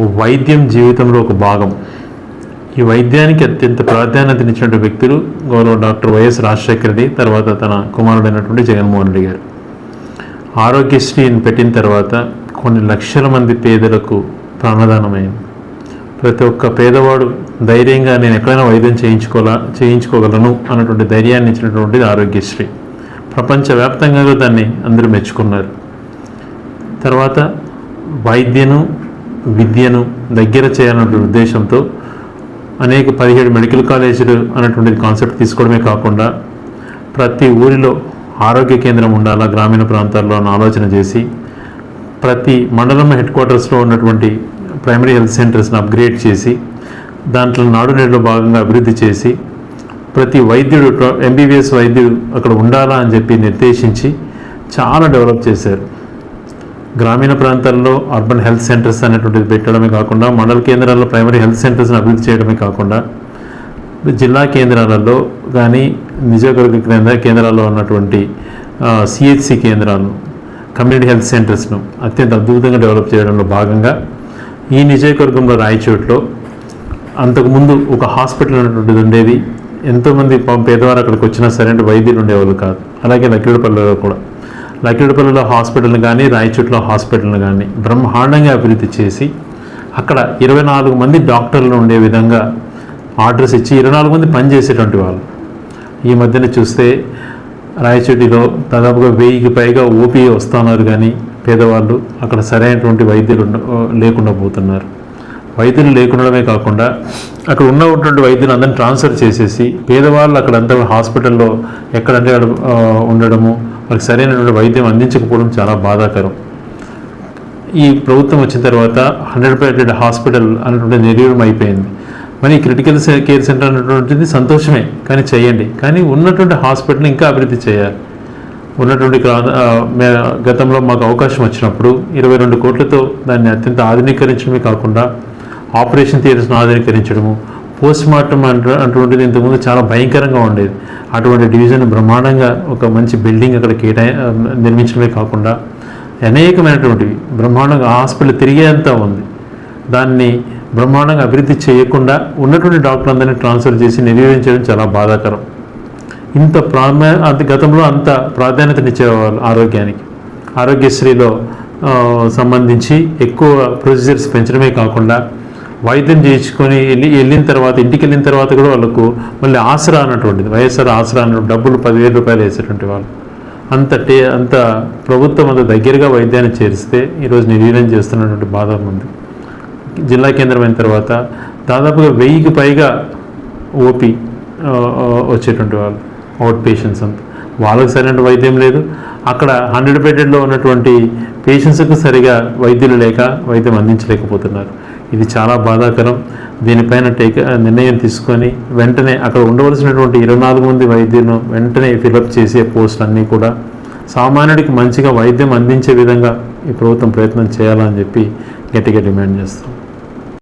వైద్యం జీవితంలో ఒక భాగం. ఈ వైద్యానికి అత్యంత ప్రాధాన్యతనిచ్చినటువంటి వ్యక్తులు గౌరవ డాక్టర్ వైఎస్ రాజశేఖర రెడ్డి తర్వాత తన కుమారుడైనటువంటి జగన్మోహన్ రెడ్డి గారు. ఆరోగ్యశ్రీని పెట్టిన తర్వాత కొన్ని లక్షల మంది పేదలకు ప్రాణదానమైంది. ప్రతి ఒక్క పేదవాడు ధైర్యంగా నేను ఎక్కడైనా వైద్యం చేయించుకోలా చేయించుకోగలను అన్నటువంటి ధైర్యాన్ని ఇచ్చినటువంటిది ఆరోగ్యశ్రీ. ప్రపంచవ్యాప్తంగా దాన్ని అందరూ మెచ్చుకున్నారు. తర్వాత వైద్యను విద్యను దగ్గర చేయాలన్న ఉద్దేశంతో అనేక పదిహేడు మెడికల్ కాలేజీలు అన్నటువంటి కాన్సెప్ట్ తీసుకోవడమే కాకుండా ప్రతి ఊరిలో ఆరోగ్య కేంద్రం ఉండాలా గ్రామీణ ప్రాంతాల్లో అని ఆలోచన చేసి ప్రతి మండలం హెడ్ క్వార్టర్స్లో ఉన్నటువంటి ప్రైమరీ హెల్త్ సెంటర్స్ని అప్గ్రేడ్ చేసి దాంట్లో నాడు నేడులో భాగంగా అభివృద్ధి చేసి ప్రతి వైద్యుడు ఎంబీబీఎస్ వైద్యుడు అక్కడ ఉండాలా అని చెప్పి నిర్దేశించి చాలా డెవలప్ చేశారు. గ్రామీణ ప్రాంతాల్లో అర్బన్ హెల్త్ సెంటర్స్ అనేటువంటిది పెట్టడమే కాకుండా మండల కేంద్రాల్లో ప్రైమరీ హెల్త్ సెంటర్స్ని అభివృద్ధి చేయడమే కాకుండా జిల్లా కేంద్రాలలో కానీ నియోజకవర్గ కేంద్ర కేంద్రాల్లో ఉన్నటువంటి సిహెచ్సి కేంద్రాలను కమ్యూనిటీ హెల్త్ సెంటర్స్ను అత్యంత అద్భుతంగా డెవలప్ చేయడంలో భాగంగా ఈ నియోజకవర్గంలో రాయచోట్లో అంతకుముందు ఒక హాస్పిటల్ అనేటువంటిది ఉండేది. ఎంతోమంది పేదవారు అక్కడికి వచ్చినా సరే అంటే వైద్యులు ఉండేవాళ్ళు కాదు. అలాగే లక్కిడిపల్లిలో కూడా. లక్కిడిపల్లిలో హాస్పిటల్ని కానీ రాయచోట్లో హాస్పిటల్ని కానీ బ్రహ్మాండంగా అభివృద్ధి చేసి అక్కడ ఇరవై నాలుగు మంది డాక్టర్లు ఉండే విధంగా ఆర్డర్స్ ఇచ్చి ఇరవై నాలుగు మంది పనిచేసేటువంటి వాళ్ళు. ఈ మధ్యన చూస్తే రాయచోటిలో దాదాపుగా వెయ్యికి పైగా ఓపీ వస్తున్నారు కానీ పేదవాళ్ళు అక్కడ సరైనటువంటి వైద్యులు లేకుండా పోతున్నారు. వైద్యులు లేకుండడమే కాకుండా అక్కడ ఉన్నటువంటి వైద్యులు అందరిని ట్రాన్స్ఫర్ చేసేసి పేదవాళ్ళు అక్కడంతా హాస్పిటల్లో ఎక్కడంటే అక్కడ ఉండడము వారికి సరైనటువంటి వైద్యం అందించకపోవడం చాలా బాధాకరం. ఈ ప్రభుత్వం వచ్చిన తర్వాత హండ్రెడ్ బెడెడ్ హాస్పిటల్ అనేటువంటి నిర్వీర్యం అయిపోయింది. మరి క్రిటికల్ కేర్ సెంటర్ అనేటువంటిది సంతోషమే కానీ చేయండి. కానీ ఉన్నటువంటి హాస్పిటల్ని ఇంకా అభివృద్ధి చేయాలి. ఉన్నటువంటి గతంలో మాకు అవకాశం వచ్చినప్పుడు ఇరవై రెండు కోట్లతో దాన్ని అత్యంత ఆధునీకరించడమే కాకుండా ఆపరేషన్ థియేటర్స్ను ఆధునీకరించడము పోస్ట్ మార్టం అంట అటువంటిది ఇంతకుముందు చాలా భయంకరంగా ఉండేది. అటువంటి డివిజన్ బ్రహ్మాండంగా ఒక మంచి బిల్డింగ్ అక్కడ కేటాయి నిర్మించడమే కాకుండా అనేకమైనటువంటివి. బ్రహ్మాండంగా హాస్పిటల్ తిరిగేంత ఉంది. దాన్ని బ్రహ్మాండంగా అభివృద్ధి చేయకుండా ఉన్నటువంటి డాక్టర్లందరినీ ట్రాన్స్ఫర్ చేసి నిర్వహించడం చాలా బాధాకరం. ఇంత ప్రామ అంత గతంలో అంత ప్రాధాన్యతనిచ్చేవాళ్ళు ఆరోగ్యానికి. ఆరోగ్యశ్రీలో సంబంధించి ఎక్కువ ప్రొసీజర్స్ పెంచడమే కాకుండా వైద్యం చేయించుకొని వెళ్ళి వెళ్ళిన తర్వాత ఇంటికి వెళ్ళిన తర్వాత కూడా వాళ్ళకు మళ్ళీ ఆసరా అన్నటువంటిది. వైఎస్ఆర్ ఆసరా అన్న డబ్బులు పదివేల రూపాయలు వేసేటువంటి వాళ్ళు. అంత టే అంత ప్రభుత్వం అంత దగ్గరగా వైద్యాన్ని చేరిస్తే ఈరోజు నిర్వీర్యం చేస్తున్నటువంటి బాధ ఉంది. జిల్లా కేంద్రం అయిన తర్వాత దాదాపుగా వెయ్యికి పైగా ఓపీ వచ్చేటువంటి వాళ్ళు అవుట్ పేషెంట్స్ అంతా. వాళ్ళకి సరైన వైద్యం లేదు. అక్కడ హండ్రెడ్ బెడెడ్లో ఉన్నటువంటి పేషెంట్స్కు సరిగా వైద్యులు లేక వైద్యం అందించలేకపోతున్నారు. ఇది చాలా బాధాకరం. దీనిపైన టేక నిర్ణయం తీసుకొని వెంటనే అక్కడ ఉండవలసినటువంటి ఇరవై నాలుగు మంది వైద్యులను వెంటనే ఫిలప్ చేసే పోస్టులు అన్నీ కూడా సామాన్యుడికి మంచిగా వైద్యం అందించే విధంగా ఈ ప్రభుత్వం ప్రయత్నం చేయాలని చెప్పి గట్టిగా డిమాండ్ చేస్తాం